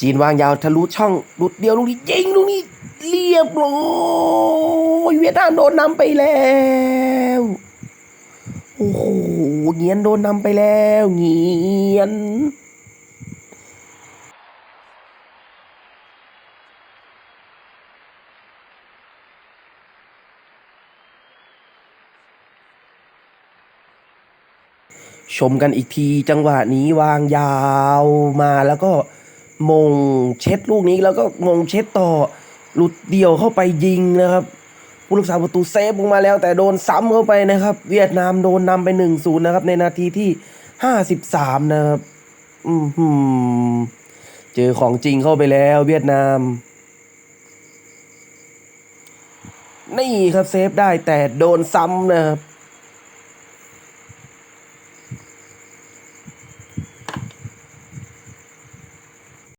จีนวางยาวทะลุช่องหลุดเดียวลูกนี้ยิงลูกนี้เรียบร้อยเวียดนามโดนนำไปแล้วโอ้โหเงียนโดนนำไปแล้วเงียนชมกันอีกทีจังหวะนี้วางยาวมาแล้วก็ มงเช็ดลูกนี้แล้วก็มงเช็ดต่อ หลุดเดี่ยวเข้าไปยิงนะครับผู้รักษาประตูเซฟลงมาแล้ว แต่โดนซ้ำเข้าไปนะครับ เวียดนามโดนนำไปหนึ่งศูนย์นะครับ ในนาทีที่ห้าสิบสามนะครับอือหือเจอของจริงเข้าไปแล้ว เวียดนาม นี่ครับเซฟได้แต่โดนซ้ำนะครับ